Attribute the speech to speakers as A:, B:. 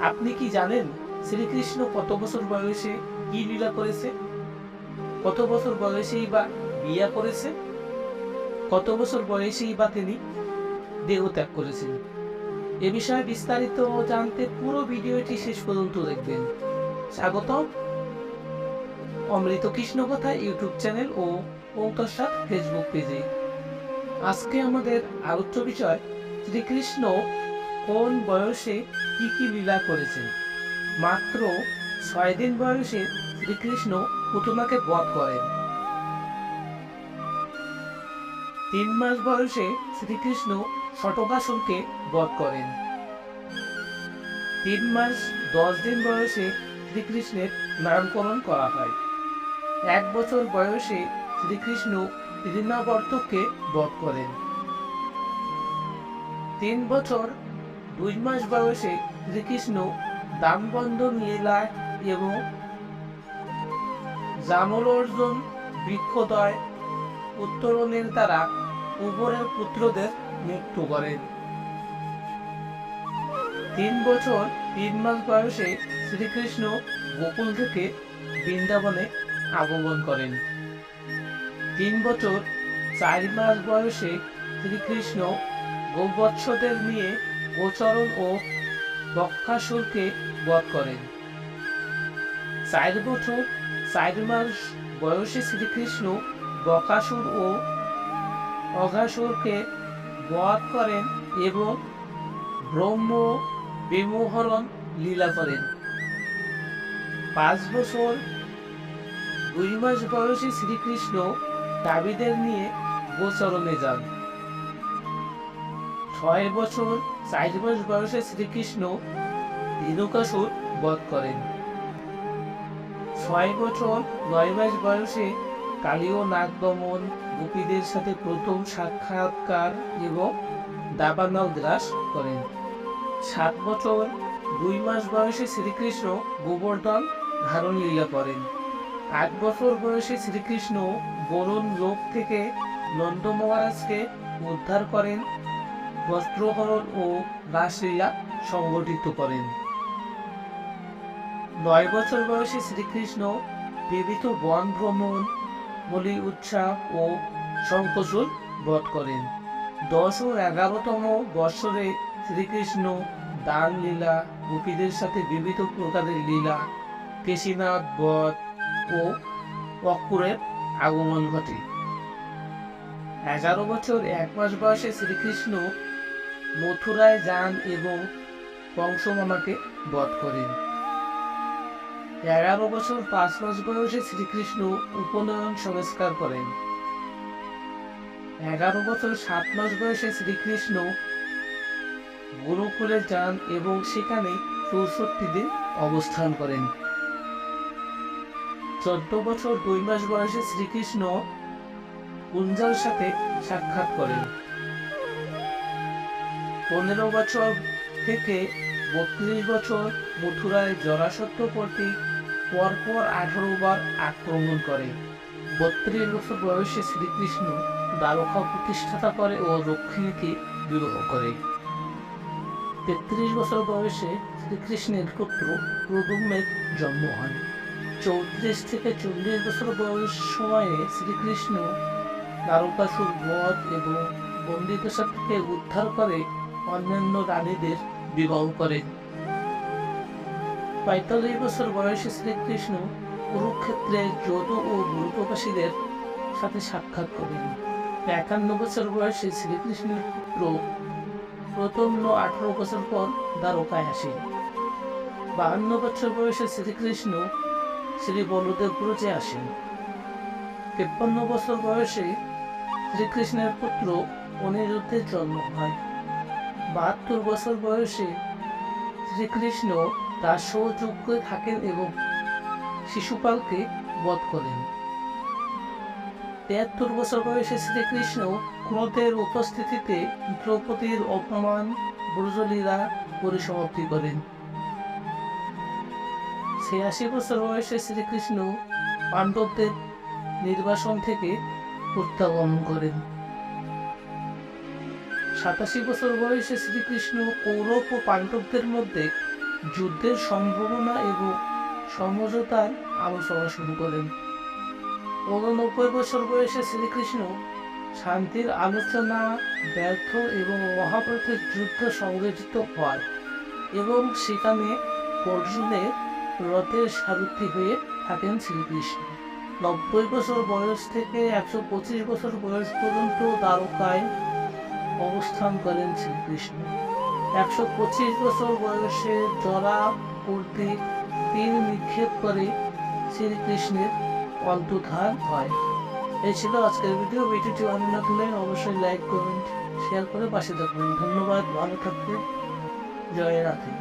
A: আপনি কি জানেন শ্রীকৃষ্ণ কত বছর বয়সে কি লীলা করেছে? কত বছর বয়সেই বা বিয়া করেছে? কত বছর বয়সেই বা তিনি দেহ ত্যাগ করেছেন? এ বিষয়ে বিস্তারিত জানতে পুরো ভিডিওটি শেষ পর্যন্ত দেখবেন। স্বাগতম অমৃত কৃষ্ণ কথা ইউটিউব চ্যানেল ও পৌতসাদ ফেসবুক পেজে। আজকে আমাদের আলোচ্য বিষয় শ্রীকৃষ্ণ কোন বয়সে কি কি লীলা করেছেন? মাত্র ছয় দিন বয়সে শ্রীকৃষ্ণ পুতনাকে বধ করেন। তিন মাস বয়সে শ্রীকৃষ্ণ শটকাসুরকে বধ করেন। তিন মাস দশ দিন বয়সে শ্রীকৃষ্ণের নামকরণ করা হয়। এক বছর বয়সে শ্রীকৃষ্ণ ঋণাবর্তককে বধ করেন। তিন বছর দুই মাস বয়সে শ্রীকৃষ্ণ দামবন্ধন লীলায় এবং জামল অর্জুন বৃক্ষদয় উত্তরণের দ্বারা উপরের পুত্রদের মৃত্যু করেন তিন বছর, তিন মাস বয়সে শ্রীকৃষ্ণ গোকুল থেকে বৃন্দাবনে আগমন করেন। তিন বছর, চার মাস বয়সে শ্রীকৃষ্ণ গোবৎসদের নিয়ে গোচরণ ও বক্ষাসুরকে বধ করেন। চার বছর চার মাস বয়সে শ্রীকৃষ্ণ বকাসুর ও অঘাসুরকে বধ করেন এবং ব্রহ্ম বিমোহরণ লীলা করেন। পাঁচ বছর, দুই মাস বয়সে শ্রীকৃষ্ণ দাবিদের নিয়ে গোচরণে যান। ছয় বছর, চার মাস বয়সে শ্রীকৃষ্ণ ধীরকাসুর বধ করেন। ছয় বছর, নয় মাস বয়সে কালীয় নাগদমন গোপীদের সাথে প্রথম সাক্ষাৎকার এবং দাবানল গ্রাস করেন। সাত বছর, দুই মাস বয়সে শ্রীকৃষ্ণ গোবর্ধন ধারণ লীলা করেন। আট বছর বয়সে শ্রীকৃষ্ণ বরুণ লোক থেকে নন্দ মহারাজকে উদ্ধার করেন বস্ত্রহরণ ও রাসলীলা সংগঠিত করেন। নয় বছর বয়সে শ্রীকৃষ্ণ বিবিধ বন ভ্রমণ বলি উৎসাহ ও শঙ্কচুর বধ করেন। দশ ও এগারোতম বৎসরে শ্রীকৃষ্ণ দান লীলা গোপীদের সাথে বিবিধ প্রকারের লীলা, কেশীনাথ বধ ও অক্কুরের আগমন ঘটে। এগারো বছর এক মাস বয়সে শ্রীকৃষ্ণ মথুরায় যান এবং কংসমামাকে বধ করেন। এগারো বছর পাঁচ মাস বয়সে শ্রীকৃষ্ণ উপনয়ন সংস্কার করেন। এগারো বছর সাত মাস বয়সে শ্রীকৃষ্ণ গুরুকুলে যান এবং সেখানে চৌষট্টি দিন অবস্থান করেন। চোদ্দ বছর দুই মাস বয়সে শ্রীকৃষ্ণ কুঞ্জার সাথে সাক্ষাৎ করেন। পনেরো বছর থেকে বত্রিশ বছর মথুরায় জরাসত্য কর্তৃক পরপর আঠারো বার আক্রমণ করে। বত্রিশ বছর বয়সে শ্রীকৃষ্ণ দ্বারকা প্রতিষ্ঠাতা করে ও রক্ষিণীকে বিবাহ করে। তেত্রিশ বছর বয়সে শ্রীকৃষ্ণের পুত্র প্রদুম্নের জন্ম হয়। চৌত্রিশ থেকে চল্লিশ বছর বয়স সময়ে শ্রীকৃষ্ণ দ্বারকাসুর বধ এবং বন্দিদশা থেকে উদ্ধার করে অন্যান্য রানীদের বিবাহ করেন পঁয়তাল্লিশ বছর বয়সে শ্রীকৃষ্ণ কুরুক্ষেত্রে যদু ও গুরুপ্রবাসীদের সাথে সাক্ষাৎ করেন। একান্ন বছর বয়সে শ্রীকৃষ্ণের পুত্র প্রথম আঠারো বছর পর দ্বারকায় আসেন। বাহান্ন বছর বয়সে শ্রীকৃষ্ণ শ্রী বলদেব ব্রজে আসেন। তেপ্পান্ন বছর বয়সে শ্রীকৃষ্ণের পুত্র অনিরুদ্ধের জন্ম হয়। বাহাত্তর বছর বয়সে শ্রীকৃষ্ণ তার সহযোগ্য থাকেন এবং শিশুপালকে বধ করেন। তেহাত্তর বছর বয়সে শ্রীকৃষ্ণ ক্রোধের উপস্থিতিতে দ্রৌপদীর অপমান ব্রজলীলা পরিসমাপ্তি করেন। ছিয়াশি বছর বয়সে শ্রীকৃষ্ণ পাণ্ডবদের নির্বাসন থেকে প্রত্যাগমন করেন। সাতাশি বছর বয়সে শ্রীকৃষ্ণ কৌরব ও পাণ্ডবদের মধ্যে যুদ্ধের সম্ভাবনা এবং সমঝোতার আলোচনা শুরু করেন। উননব্বই বছর বয়সে শ্রীকৃষ্ণ শান্তির আলোচনা, ব্যর্থ এবং মহাভারতের যুদ্ধ সংগঠিত হয় এবং সেখানে অর্জুনের রথের সারথি হয়ে থাকেন শ্রীকৃষ্ণ। নব্বই বছর বয়স থেকে একশো পঁচিশ বছর বয়স পর্যন্ত দ্বারকায় অবস্থান করেন শ্রীকৃষ্ণ। একশো পঁচিশ বছর বয়সে জরা কর্তৃক তীর নিক্ষেপ করে শ্রীকৃষ্ণের অন্তধান হয়। এই ছিল আজকের ভিডিও ভিডিওটি ভালো লাগলে অবশ্যই লাইক কমেন্ট শেয়ার করে পাশে থাকবেন। ধন্যবাদ, ভালো থাকবেন। জয় রাধে।